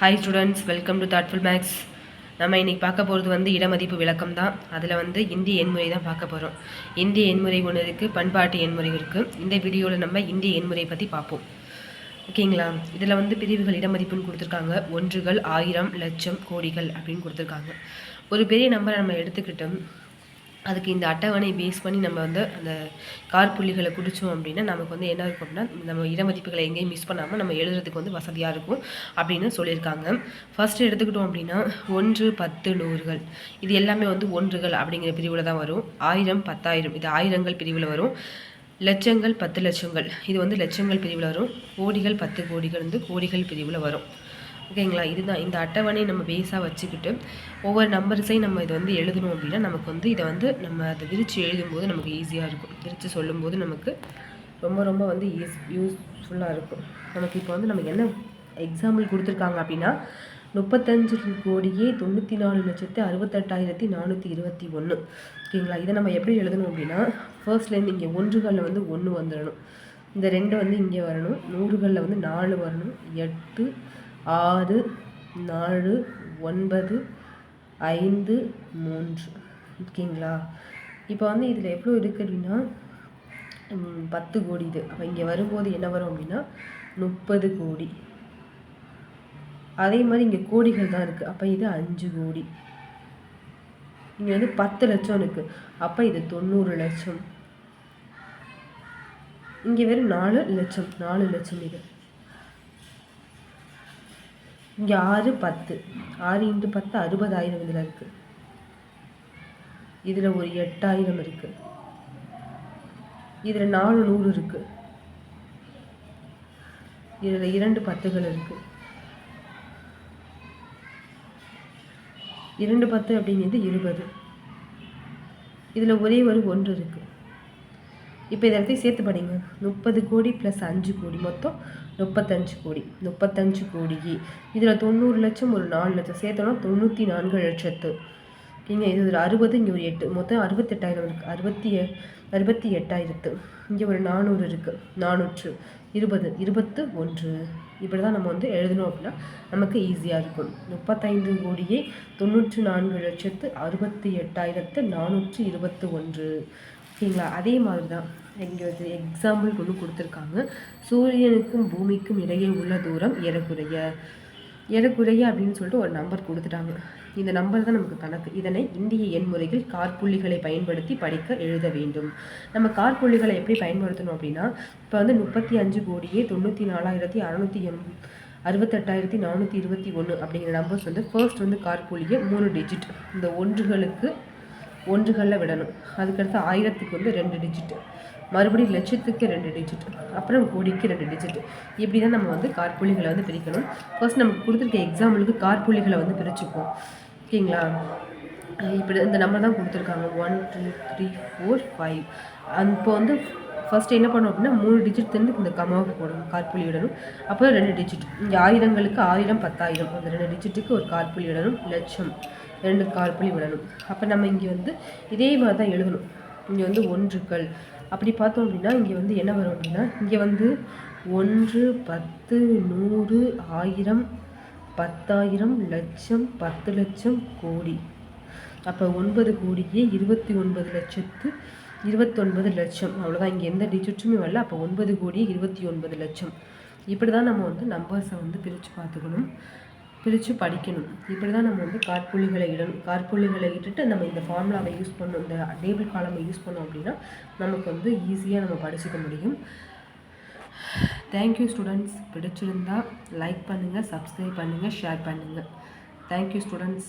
Hi students welcome to thoughtful maths நம்ம இன்னைக்கு பார்க்க போகிறது வந்து இடமதிப்பு விளக்கம் தான் அதில் வந்து இந்திய எண்முறை தான் பார்க்க போகிறோம் இந்திய எண்முறை ஒன்று இருக்குது பண்பாட்டு எண்முறை இருக்குது இந்த வீடியோவில் நம்ம இந்திய எண்முறை பற்றி பார்ப்போம். ஓகேங்களா? இதில் வந்து பிரிவுகள் இடமதிப்புன்னு கொடுத்துருக்காங்க. ஒன்றுகள் ஆயிரம் லட்சம் கோடிகள் அப்படின்னு கொடுத்துருக்காங்க. ஒரு பெரிய நம்பரை நம்ம எடுத்துக்கிட்டோம். அதுக்கு இந்த அட்டவணை பேஸ் பண்ணி நம்ம வந்து அந்த கார் புள்ளிகளை குடித்தோம் அப்படின்னா நமக்கு வந்து என்ன இருக்கும் அப்படின்னா நம்ம இடமதிப்புகளை எங்கேயும் மிஸ் பண்ணாமல் நம்ம எழுதுறதுக்கு வந்து வசதியாக இருக்கும் அப்படின்னு சொல்லியிருக்காங்க. ஃபஸ்ட்டு எடுத்துக்கிட்டோம் அப்படின்னா ஒன்று பத்து நூறுகள். இது எல்லாமே வந்து ஒன்றுகள் அப்படிங்கிற பிரிவில் தான் வரும். ஆயிரம் பத்தாயிரம் இது ஆயிரங்கள் பிரிவில் வரும். லட்சங்கள் பத்து லட்சங்கள். இது வந்து லட்சங்கள் பிரிவில் வரும். கோடிகள் பத்து கோடிகள் வந்து கோடிகள் பிரிவில் வரும். ஓகேங்களா? இதுதான். இந்த அட்டவணை நம்ம பேஸாக வச்சுக்கிட்டு ஒவ்வொரு நம்பர்ஸையும் நம்ம இதை வந்து எழுதணும் அப்படின்னா நமக்கு வந்து இதை வந்து நம்ம அதை விரித்து எழுதும்போது நமக்கு ஈஸியாக இருக்கும். விரித்து சொல்லும்போது நமக்கு ரொம்ப ரொம்ப வந்து ஈஸ் யூஸ்ஃபுல்லாக இருக்கும். நமக்கு இப்போ வந்து நமக்கு என்ன எக்ஸாம்பிள் கொடுத்துருக்காங்க அப்படின்னா முப்பத்தஞ்சு கோடியே தொண்ணூற்றி நாலு லட்சத்து அறுபத்தெட்டாயிரத்தி நானூற்றி இருபத்தி ஒன்று ஓகேங்களா? இதை நம்ம எப்படி எழுதணும் அப்படின்னா ஃபர்ஸ்ட்லேருந்து இங்கே ஒன்றுகளில் வந்து ஒன்று வந்துடணும் இந்த ரெண்டு வந்து இங்கே வரணும். நூறுகளில் வந்து நாலு வரணும். எட்டு ஆறு நாலு ஒன்பது ஐந்து மூன்று. ஓகேங்களா இப்போ வந்து இதில் எவ்வளோ இருக்குது அப்படின்னா பத்து கோடி இது. அப்போ இங்கே வரும்போது என்ன வரும் அப்படின்னா முப்பது கோடி. அதே மாதிரி இங்கே கோடிகள் தான் இருக்குது அப்போ இது அஞ்சு கோடி. இங்கே வந்து பத்து லட்சம் இருக்குது அப்போ இது தொண்ணூறு லட்சம். இங்கே வெறும் நாலு லட்சம். நாலு லட்சம் இது. இங்கே ஆறு பத்து. ஆறு இன்ட்டு பத்து அறுபதாயிரம் இதில் இருக்குது இதில் ஒரு எட்டாயிரம் இருக்குது இதில் நாலு நூறு இருக்குது இதில் இரண்டு பத்துகள் இருக்குது இரண்டு பத்து அப்படிங்கிறது இருபது. இதில் ஒரே ஒரு ஒன்று இருக்குது இப்போ இதை எல்லாத்தையும் சேர்த்து படிங்க. முப்பது கோடி ப்ளஸ் அஞ்சு கோடி. மொத்தம் முப்பத்தஞ்சு கோடி. முப்பத்தஞ்சு கோடி. இதில் தொண்ணூறு லட்சம் ஒரு நாலு லட்சம். சேர்த்தோன்னா தொண்ணூற்றி நான்கு லட்சத்து. இங்கே இது ஒரு அறுபது இங்கே ஒரு எட்டு. மொத்தம் அறுபத்தெட்டாயிரம் இருக்குது அறுபத்தி அறுபத்தி எட்டாயிரத்து. இங்கே ஒரு நானூறு இருக்குது நானூற்று. இருபது இருபத்து ஒன்று. இப்படி தான் நம்ம வந்து எழுதணும் அப்படின்னா நமக்கு ஈஸியாக இருக்கும். முப்பத்தைந்து கோடியே தொண்ணூற்று நான்கு லட்சத்து அறுபத்தி எட்டாயிரத்து நானூற்று இருபத்து ஒன்று. ஓகேங்களா அதே மாதிரி தான் இங்கே வந்து எக்ஸாம்பிள் ஒன்று கொடுத்துருக்காங்க. சூரியனுக்கும் பூமிக்கும் இடையே உள்ள தூரம் ஏறக்குறைய ஏறக்குறைய அப்படின்னு சொல்லிட்டு ஒரு நம்பர் கொடுத்துட்டாங்க. இந்த நம்பர் தான் நமக்கு கணக்கு. இதனை இந்திய எண்முறையில் கார்புள்ளிகளை பயன்படுத்தி படிக்க எழுத வேண்டும். நம்ம கார்புள்ளிகளை எப்படி பயன்படுத்தணும் அப்படின்னா இப்போ வந்து முப்பத்தி அஞ்சு கோடியே தொண்ணூற்றி நாலாயிரத்தி அறநூற்றி எம் அறுபத்தெட்டாயிரத்தி நானூற்றி இருபத்தி ஒன்று அப்படிங்கிற நம்பர்ஸ் வந்து ஃபர்ஸ்ட் வந்து கார்புள்ளியை மூணு டிஜிட் இந்த ஒன்றுகளுக்கு ஒன்றுகளில் விடணும். அதுக்கடுத்து ஆயிரத்துக்கு வந்து ரெண்டு டிஜிட்டு மறுபடியும் லட்சத்துக்கு ரெண்டு டிஜிட் அப்புறம் கோடிக்கு ரெண்டு டிஜிட் இப்படி தான் நம்ம வந்து கார்புள்ளிகளை வந்து பிரிக்கணும். ஃபர்ஸ்ட் நமக்கு கொடுத்துருக்க எக்ஸாம்பிளுக்கு கார்புள்ளிகளை வந்து பிரிச்சுப்போம் ஓகேங்களா? இப்படி இந்த நம்பர் தான் கொடுத்துருக்காங்க. One two three four five இப்போ வந்து ஃபஸ்ட்டு என்ன பண்ணணும் அப்படின்னா மூணு டிஜிட் இந்த கமாவுக்கு போடணும். காற்புள்ளி விடணும். அப்புறம் ரெண்டு டிஜிட் இங்கே ஆயிரங்களுக்கு ஆயிரம் பத்தாயிரம். அந்த ரெண்டு டிஜிட்டுக்கு ஒரு காற்புள்ளி விடணும். லட்சம். ரெண்டு கால் புள்ளி விடணும். அப்போ நம்ம இங்கே வந்து இதே மாதிரி தான் எழுதணும். இங்கே வந்து ஒன்றுக்கள் அப்படி பார்த்தோம் அப்படின்னா இங்கே வந்து என்ன வரும் அப்படின்னா இங்கே வந்து ஒன்று பத்து நூறு ஆயிரம் பத்தாயிரம் லட்சம் பத்து லட்சம் கோடி. அப்போ ஒன்பது கோடியே இருபத்தி ஒன்பது லட்சத்து இருபத்தொன்பது லட்சம். அவ்வளோதான் இங்கே எந்த டிஜிட்டுமே வரல. அப்போ ஒன்பது கோடியே இருபத்தி ஒன்பது லட்சம். இப்படி தான் நம்ம வந்து நம்பர்ஸை வந்து பிரித்து பார்த்துக்கணும். பிரித்து படிக்கணும். இப்படி தான் நம்ம வந்து காற்புள்ளிகளை இடணும் காற்புள்ளிகளை இட்டுட்டு நம்ம இந்த ஃபார்முலாவை யூஸ் பண்ணோம் இந்த டேபிள் காலமை யூஸ் பண்ணோம் அப்படின்னா நமக்கு வந்து ஈஸியாக நம்ம படிச்சுக்க முடியும். தேங்க்யூ ஸ்டூடெண்ட்ஸ் பிடிச்சிருந்தா லைக் பண்ணுங்கள் சப்ஸ்கிரைப் பண்ணுங்கள் ஷேர் பண்ணுங்கள் தேங்க்யூ ஸ்டூடெண்ட்ஸ்